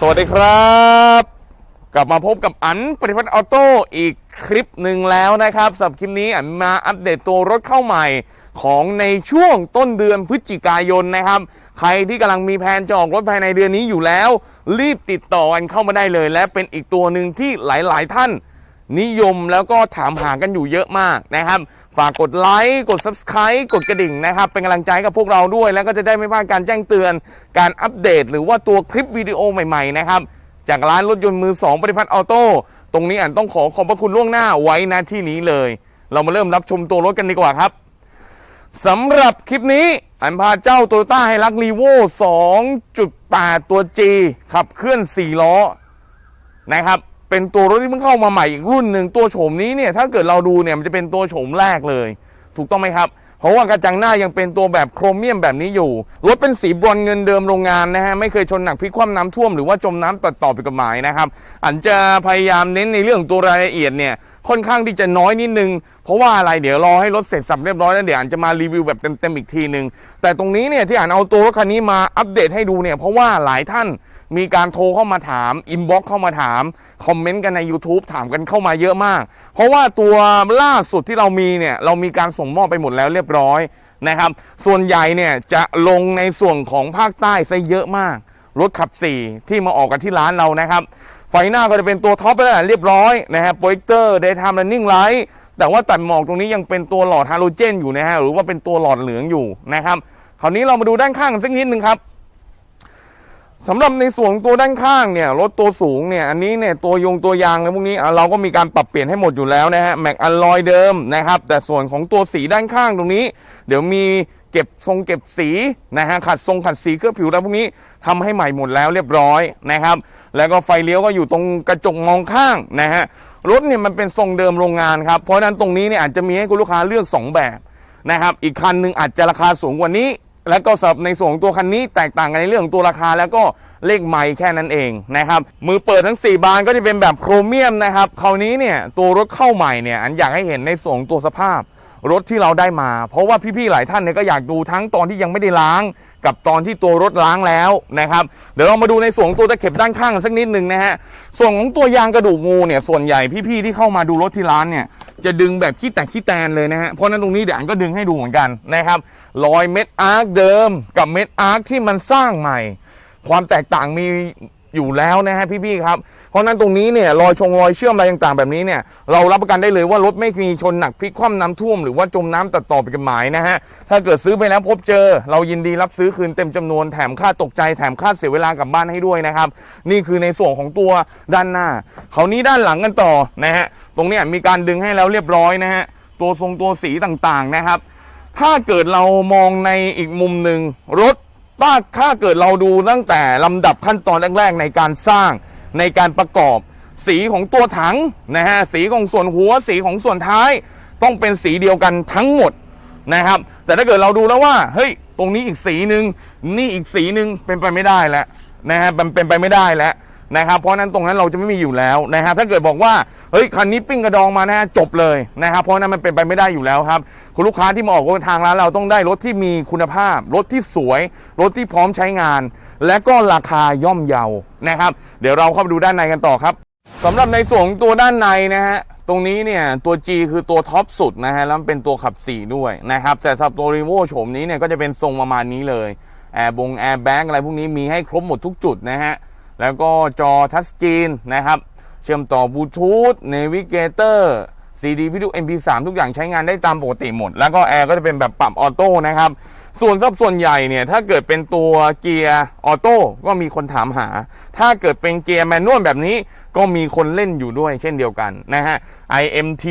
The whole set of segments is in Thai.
สวัสดีครับ กลับมาพบกับอันปฏิพัฒน์ออโต้อีกคลิปหนึ่งแล้วนะครับสำหรับคลิปนี้อันมาอัปเดตตัวรถเข้าใหม่ของในช่วงต้นเดือนพฤศจิกายนนะครับ ใครที่กำลังมีแผนจะออกรถภายในเดือนนี้อยู่แล้ว รีบติดต่อกันเข้ามาได้เลย และเป็นอีกตัวหนึ่งที่หลาย ๆ ท่าน นิยมแล้วก็ถามหากันอยู่เยอะมากนะครับ ฝากกดไลค์กด Subscribe กดกระดิ่งนะครับ เป็นกำลังใจกับพวกเราด้วย แล้วก็จะได้ไม่พลาดการแจ้งเตือน การอัปเดต หรือว่าตัวคลิปวิดีโอใหม่ๆนะครับ จากร้านรถยนต์มือ 2ปฏิพัฒน์ออโต้ตรงนี้อันต้องขอขอบพระคุณล่วงหน้าไว้ณที่นี้เลย เรามาเริ่มรับชมตัวรถกันดีกว่าครับสำหรับคลิปนี้อันพาเจ้าโตโยต้าไฮรักรีโว2.8 ตัว G ขับเคลื่อน 4 ล้อนะครับ เป็นตัวรถที่เพิ่งเข้ามาใหม่อีกรุ่นหนึ่งตัวโฉมนี้เนี่ยถ้าเกิดเราดูเนี่ยมันจะเป็นตัวโฉมแรกเลย ถูกต้องไหมครับเพราะว่ากระจังหน้ายังเป็นตัวแบบโครเมียมแบบนี้อยู่ รถเป็นสีบรอนเงินเดิมโรงงานนะฮะ ไม่เคยชนหนักพลิกคว่ำน้ำท่วมหรือว่าจมน้ำตัดต่อผิดกฎหมายนะครับ อันจะพยายามเน้นในเรื่องตัวรายละเอียดเนี่ยค่อนข้างที่จะน้อยนิดนึง เพราะว่าอะไรเดี๋ยวรอให้รถเสร็จสับเรียบร้อยแล้วเดี๋ยวอันจะมารีวิวแบบเต็มๆอีกทีหนึ่งแต่ตรงนี้เนี่ยที่อ่านเอาตัวรถคันนี้มาอัปเดตให้ดูเนี่ยเพราะว่าหลายท่าน มีการโทรเข้ามาถามอินบ็อกเข้ามาถาม คอมเมนต์กันใน YouTube ถามกันเข้ามาเยอะมาก เพราะว่าตัวล่าสุดที่เรามีเนี่ย เรามีการส่งมอบไปหมดแล้วเรียบร้อยนะครับ ส่วนใหญ่เนี่ยจะลงในส่วนของภาคใต้ซะเยอะมาก รถขับ 4 ที่มาออกกันที่ร้านเรานะครับ ไฟหน้าก็จะเป็นตัวท็อปไปแล้วเรียบร้อยนะครับโปรเจคเตอร์เดย์ไทม์ r รนนิ่งไลท์แต่ว่าตัดหมอกตรงนี้ยังเป็นตัวหลอดฮาโลเจนอยู่นะฮะหรือว่าเป็นตัวหลอดเหลืองอยู่นะครับคราวนี้เรามาดูด้านข้างกันสักนิดนึงครับ สำหรับในส่วนตัวด้านข้างเนี่ยรถตัวสูงเนี่ยอันนี้เนี่ยตัวยงตัวยางอะไรพวกนี้อะเราก็มีการปรับเปลี่ยนให้หมดอยู่แล้วนะฮะแม็กอลลอยเดิมนะครับ แต่ส่วนของตัวสีด้านข้างตรงนี้ เดี๋ยวมีเก็บทรงเก็บสีนะฮะขัดทรงขัดสีเคลือบผิวอะไรพวกนี้ทำให้ใหม่หมดแล้วเรียบร้อยนะครับ แล้วก็ไฟเลี้ยวก็อยู่ตรงกระจกมองข้างนะฮะรถเนี่ยมันเป็นทรงเดิมโรงงานครับเพราะฉะนั้นตรงนี้เนี่ยอาจจะมีให้คุณลูกค้าเลือก 2 แบบนะครับอีกคันหนึ่งอาจจะราคาสูงกว่านี้ และก็สับในส่วนของตัวคันนี้แตกต่างกันในเรื่องของตัวราคา แล้วก็เลขไม้แค่นั้นเองนะครับมือเปิดทั้ง 4 บานก็จะเป็นแบบโครเมียมนะครับคราวนี้เนี่ยตัวรถเข้าใหม่เนี่ยอันอยากให้เห็นในส่วนของตัวสภาพ รถที่เราได้มา เพราะว่าพี่ๆหลายท่านเนี่ยก็อยากดูทั้งตอนที่ยังไม่ได้ล้าง กับตอนที่ตัวรถล้างแล้วนะครับ เดี๋ยวเรามาดูในส่วนตัวตะเข็บด้านข้างสักนิดหนึ่งนะฮะส่วนของตัวยางกระดูกงูเนี่ยส่วนใหญ่พี่ๆที่เข้ามาดูรถที่ร้านเนี่ยจะดึงแบบขี้แตกขี้แตนเลยนะฮะเพราะฉะนั้นตรงนี้เดี๋ยวอันก็ดึงให้ดูเหมือนกันนะครับรอยเม็ดอาร์คเดิม กับเม็ดอาร์คที่มันสร้างใหม่ ความแตกต่างมี อยู่แล้วนะฮะพี่ๆครับ เพราะนั้นตรงนี้เนี่ยรอยชงรอยเชื่อมอะไรต่างๆแบบนี้เนี่ยเรารับประกันได้เลยว่ารถไม่มีชนหนักพลิกคว่ำน้ำท่วมหรือว่าจมน้ำตัดต่อไปกันหมายนะฮะถ้าเกิดซื้อไปแล้วพบเจอ เรายินดีรับซื้อคืนเต็มจำนวนแถมค่าตกใจแถมค่าเสียเวลากลับบ้านให้ด้วยนะครับนี่คือในส่วนของตัวด้านหน้าคราวนี้ด้านหลังกันต่อนะฮะตรงเนี้ยมีการดึงให้แล้วเรียบร้อยนะฮะตัวทรงตัวสีต่างๆนะครับ ถ้าเกิดเรามองในอีกมุมหนึ่งรถ ถ้าถ้าเกิดเราดูตั้งแต่ลำดับขั้นตอนแรกๆในการสร้างในการประกอบ สีของตัวถังนะฮะสีของส่วนหัวสีของส่วนท้าย ต้องเป็นสีเดียวกันทั้งหมดนะครับ แต่ถ้าเกิดเราดูแล้วว่าเฮ้ยตรงนี้อีกสีหนึ่งนี่อีกสีหนึ่งเป็นไปไม่ได้แล้วนะฮะมันเป็นไปไม่ได้แล้ว นะครับเพราะนั้นตรงนั้นเราจะไม่มีอยู่แล้วนะฮะถ้าเกิดบอกว่าเฮ้ยคันนี้ปิ้งกระดองมานะฮะจบเลยนะครับเพราะนั้นมันเป็นไปไม่ได้อยู่แล้วครับคุณลูกค้าที่มาออกรถทางร้านเราต้องได้รถที่มีคุณภาพ รถที่สวย รถที่พร้อมใช้งาน และก็ราคาย่อมเยานะครับ เดี๋ยวเราเข้าไปดูด้านในกันต่อครับสำหรับในส่วนตัวด้านในนะฮะตรงนี้เนี่ยตัว G คือตัวท็อปสุดนะฮะแล้วเป็นตัวขับ 4 ด้วยนะครับแต่สำหรับตัวรีโวโฉมนี้เนี่ยก็จะเป็นทรงประมาณนี้เลยแอร์บงแอร์แบ็กอะไรพวกนี้มีให้ครบหมดทุกจุดนะฮะ แล้วก็จอทัชสกรีนนะครับ เชื่อมต่อบลูทูธเนวิเกเตอร์ CD วิดีโอ MP3 ทุกอย่างใช้งานได้ตามปกติหมด แล้วก็แอร์ก็จะเป็นแบบปรับออโต้นะครับ ส่วนสับส่วนใหญ่เนี่ย ถ้าเกิดเป็นตัวเกียร์ออโต้ก็มีคนถามหา ถ้าเกิดเป็นเกียร์แมนนวลแบบนี้ก็มีคนเล่นอยู่ด้วยเช่นเดียวกันนะฮะ IMT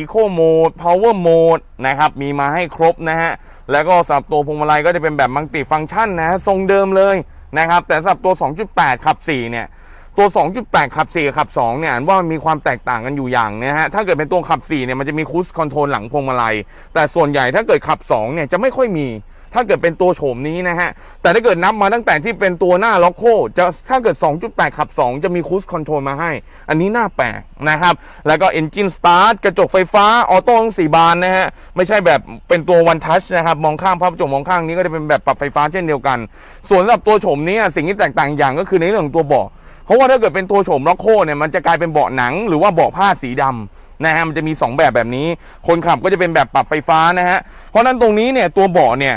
Eco Mode Power Mode นะครับ มีมาให้ครบนะฮะ แล้วก็สำหรับตัวพวงมาลัยก็จะเป็นแบบมัลติฟังก์ชันนะฮะ ทรงเดิมเลย นะครับ แต่สำหรับตัว 2.8 ขับ 4 เนี่ย ตัว 2.8 ขับ 4 ขับ 2 เนี่ยว่ามันมีความแตกต่างกันอยู่อย่างนะฮะ ถ้าเกิดเป็นตัวขับ 4 เนี่ย มันจะมีคูสคอนโทรลหลังพวงมาลัย แต่ส่วนใหญ่ถ้าเกิดขับ 2 เนี่ย จะไม่ค่อยมี ถ้าเกิดเป็นตัวโฉมนี้นะฮะ แต่ถ้าเกิดนับมาตั้งแต่ที่เป็นตัวหน้าล็อกโคจะถ้าเกิด 2.8 ขับ 2 จะมีคูสคอนโทรลมาให้ อันนี้น่าแปลกนะครับ แล้วก็ Engine Start กระจกไฟฟ้า ออโต้ทั้งสี่บานนะฮะ ไม่ใช่แบบเป็นตัว One Touch นะครับ มองข้างภาพกระจกมองข้างนี้ก็จะเป็นแบบปรับไฟฟ้าเช่นเดียวกัน ส่วนสำหรับตัวโฉมนี้สิ่งที่แตกต่างอย่างก็คือในเรื่องของตัวเบาะเพราะว่าถ้าเกิดเป็นตัวโฉมล็อกโคเนี่ยมันจะกลายเป็นเบาะหนัง หรือว่าเบาะผ้าสีดำนะฮะมันจะมี 2 แบบแบบนี้ คนขับก็จะเป็นแบบปรับไฟฟ้านะฮะเพราะนั้นตรงนี้เนี่ยตัวเบาะเนี่ย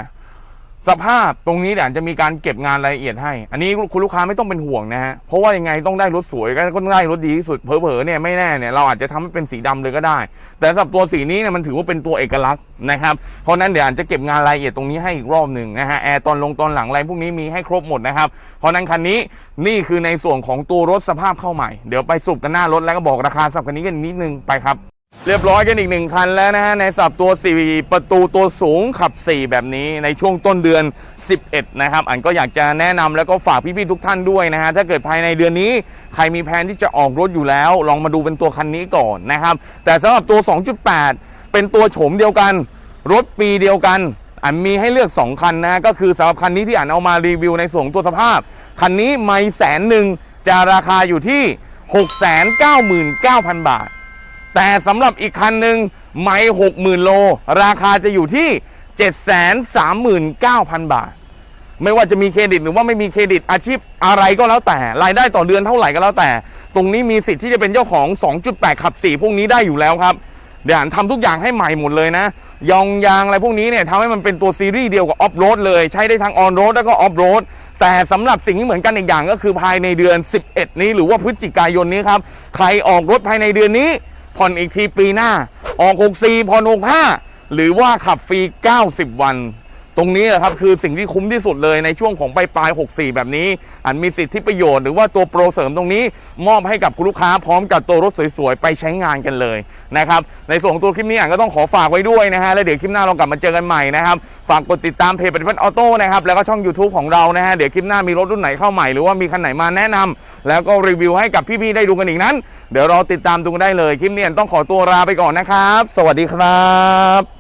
สภาพตรงนี้เนี่ยวจะมีการเก็บงานรายละเอียดให้ อันนี้คุณลูกค้าไม่ต้องเป็นห่วงนะฮะ เพราะว่ายังไงต้องได้รถสวยก็ต้องได้รถดีที่สุด เผลอๆเนี่ยไม่แน่เนี่ยเราอาจจะทำให้เป็นสีดำเลยก็ได้ แต่สำหรับตัวสีนี้เนี่ยมันถือว่าเป็นตัวเอกลักษณ์นะครับ เพราะนั้นเดี๋ยวอาจจะเก็บงานรายละเอียดตรงนี้ให้อีกรอบหนึ่งนะฮะ แอร์ตอนลงตอนหลังอะไรพวกนี้มีให้ครบหมดนะครับ เพราะนั้นคันนี้นี่คือในส่วนของตัวรถสภาพเข้าใหม่ เดี๋ยวไปสรุปกันหน้ารถแล้วก็บอกราคาสับคันนี้กันนิดนึงไปครับ เรียบร้อยกันอีกหนึ่งคันแล้วนะฮะในสับตัว 4 ประตูตัวสูงขับ 4 แบบนี้ในช่วงต้นเดือน 11 นะครับ อันก็อยากจะแนะนำแล้วก็ฝากพี่ๆทุกท่านด้วยนะฮะถ้าเกิดภายในเดือนนี้ใครมีแผนที่จะออกรถอยู่แล้ว ลองมาดูเป็นตัวคันนี้ก่อนนะครับ แต่สำหรับตัว 2.8 เป็นตัวโฉมเดียวกัน รถปีเดียวกันอันมีให้เลือก 2 คันนะก็คือสำหรับคันนี้ที่อันเอามารีวิวในส่วนตัวสภาพคันนี้ไม่แสนหนึ่งจะราคาอยู่ที่ 699,000 บาท แต่สำหรับอีกคันหนึ่งไม่หกหมื่นโล ราคาจะอยู่ที่ 739,000 บาท ไม่ว่าจะมีเครดิตหรือว่าไม่มีเครดิตอาชีพอะไรก็แล้วแต่ รายได้ต่อเดือนเท่าไหร่ก็แล้วแต่ ตรงนี้มีสิทธิ์ที่จะเป็นเจ้าของ 2.8 ขับ 4 พวกนี้ได้อยู่แล้วครับเดี๋ยวทำทุกอย่างให้ใหม่หมดเลยนะ ยองยางอะไรพวกนี้เนี่ยทำให้มันเป็นตัวซีรีส์เดียวกับออฟโรดเลย ใช้ได้ทั้งออนโรดแล้วก็ออฟโรดแต่สำหรับสิ่งที่เหมือนกันอีกอย่างก็คือภายในเดือน 11 นี้หรือว่าพฤศจิกายนนี้ครับ ใครออกรถภายในเดือนนี้ ผ่อนอีกทีปีหน้า ออก 64ผ่อน65 หรือว่าขับฟรี 90 วัน ตรงนี้แหละครับคือสิ่งที่คุ้มที่สุดเลยในช่วงของปลายปลาย64 แบบนี้ อันมีสิทธิประโยชน์หรือว่าตัวโปรเสริมตรงนี้ มอบให้กับคุณลูกค้าพร้อมกับตัวรถสวยๆ ไปใช้งานกันเลยนะครับในส่วนของตัวคลิปนี้อะก็ต้องขอฝากไว้ด้วยนะฮะแล้วเดี๋ยวคลิปหน้าเรากลับมาเจอกันใหม่นะครับฝากกดติดตามเพจปฏิพัฒน์ออโต้นะครับแล้วก็ช่อง YouTube ของเรานะฮะเดี๋ยวคลิปหน้ามีรถรุ่นไหนเข้าใหม่หรือว่ามีคันไหนมาแนะนำแล้วก็รีวิวให้กับพี่ๆได้ดูกันอีกนั้น เดี๋ยวรอติดตามดูกันได้เลยคลิปนี้อันต้องขอตัวลาไปก่อนนะครับ สวัสดีครับ